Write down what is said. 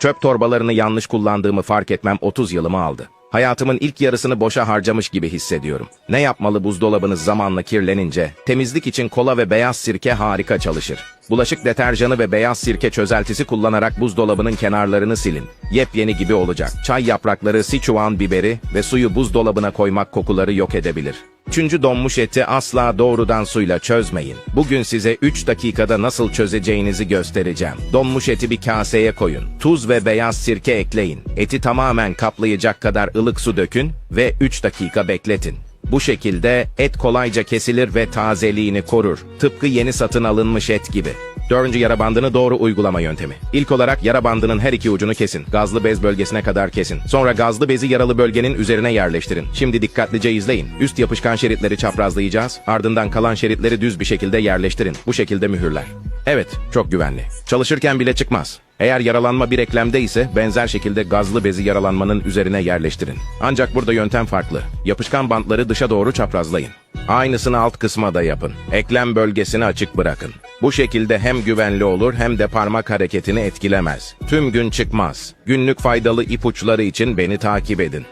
Çöp torbalarını yanlış kullandığımı fark etmem 30 yılımı aldı. Hayatımın ilk yarısını boşa harcamış gibi hissediyorum. Ne yapmalı buzdolabınız zamanla kirlenince? Temizlik için kola ve beyaz sirke harika çalışır. Bulaşık deterjanı ve beyaz sirke çözeltisi kullanarak buzdolabının kenarlarını silin. Yepyeni gibi olacak. Çay yaprakları, sichuan biberi ve suyu buzdolabına koymak kokuları yok edebilir. Üçüncü donmuş eti asla doğrudan suyla çözmeyin. Bugün size 3 dakikada nasıl çözeceğinizi göstereceğim. Donmuş eti bir kaseye koyun. Tuz ve beyaz sirke ekleyin. Eti tamamen kaplayacak kadar ılık su dökün ve 3 dakika bekletin. Bu şekilde et kolayca kesilir ve tazeliğini korur. Tıpkı yeni satın alınmış et gibi. Dördüncü yara bandını doğru uygulama yöntemi. İlk olarak yara bandının her iki ucunu kesin. Gazlı bez bölgesine kadar kesin. Sonra gazlı bezi yaralı bölgenin üzerine yerleştirin. Şimdi dikkatlice izleyin. Üst yapışkan şeritleri çaprazlayacağız. Ardından kalan şeritleri düz bir şekilde yerleştirin. Bu şekilde mühürler. Evet, çok güvenli. Çalışırken bile çıkmaz. Eğer yaralanma bir eklemde ise benzer şekilde gazlı bezi yaralanmanın üzerine yerleştirin. Ancak burada yöntem farklı. Yapışkan bantları dışa doğru çaprazlayın. Aynısını alt kısma da yapın. Eklem bölgesini açık bırakın. Bu şekilde hem güvenli olur hem de parmak hareketini etkilemez. Tüm gün çıkmaz. Günlük faydalı ipuçları için beni takip edin.